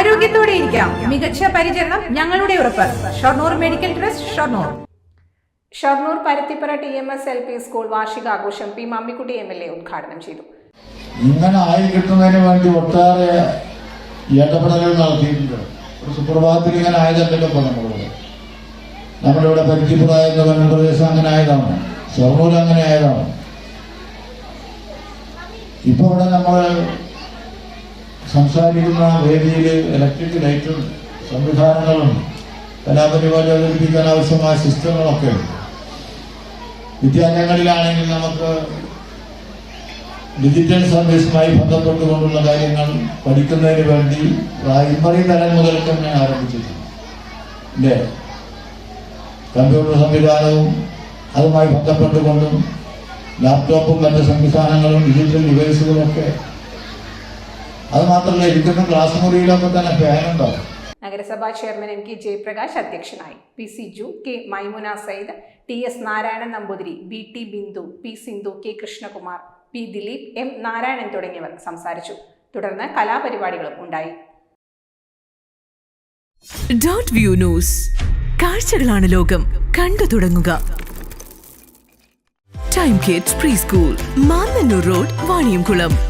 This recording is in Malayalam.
ആരോഗ്യത്തോടെ ഇരിക്കാം മികച്ച പരിചരണം ഞങ്ങളുടെ ഉറപ്പ്. Shoranur medical trust Shoranur. Shoranur Paruthipura T M S L P school വാർഷികാഘോഷം P Mammikutty M L A ഉദ്ഘാടനം ചെയ്തു. ഇങ്ങനെ ആയി കിട്ടുന്നതിന് വേണ്ടി ഒട്ടേറെ ഇടപെടലുകൾ നടത്തിയിട്ടുണ്ട്. ഒരു സുപ്രഭാതത്തിൽ ഇങ്ങനെ ആയതല്ലല്ലോ നമ്മളിവിടെ. നമ്മളിവിടെ പരിധിപ്പുറ എന്ന് പറഞ്ഞ പ്രദേശം അങ്ങനെ ആയതാണ്. ഷൊർണൂർ അങ്ങനെ ആയതാണ്. ഇപ്പൊ ഇവിടെ നമ്മൾ സംസാരിക്കുന്ന വേദിയിൽ ഇലക്ട്രിക് ലൈറ്റും സംവിധാനങ്ങളും കലാപരിപാടി അവതരിപ്പിക്കാൻ ആവശ്യമായ സിസ്റ്റങ്ങളൊക്കെ ഉണ്ട്. വിദ്യാലയങ്ങളിലാണെങ്കിൽ നമുക്ക് ഡിജിറ്റൽ സർവീസുമായി ബന്ധപ്പെട്ടുകൊണ്ടുള്ള കാര്യങ്ങൾ പഠിക്കുന്നതിന് വേണ്ടി പ്രൈമറി തലം മുതൽ തന്നെ ആരംഭിച്ചിട്ടുണ്ട്. അല്ലേ കമ്പ്യൂട്ടർ സംവിധാനവും അതുമായി ബന്ധപ്പെട്ടുകൊണ്ടും ലാപ്ടോപ്പും മറ്റ് സംവിധാനങ്ങളും ഡിജിറ്റൽ ഡിവൈസുകളും ഒക്കെ അത് മാത്രമല്ല ഇരിക്കുന്ന ക്ലാസ് മുറിയിലൊക്കെ തന്നെ ഫാനുണ്ടാവും നഗരസഭാ ചെയർമാൻ എം കെ ജയപ്രകാശ് അധ്യക്ഷനായി. P C ജു K Maimuna Sayyid T S Narayanan Namboothiri B T Bindu P Sindhu K Krishnakumar P Dileep M Narayanan തുടങ്ങിയവർ സംസാരിച്ചു. തുടർന്ന് കലാപരിപാടികളും ഉണ്ടായി. ഡോട്ട് വ്യൂ ന്യൂസ് കാഴ്ചകളാണ് ലോകം. കണ്ടു തുടങ്ങുക. Time Kids preschool Mannannur road Vaniyamkulam.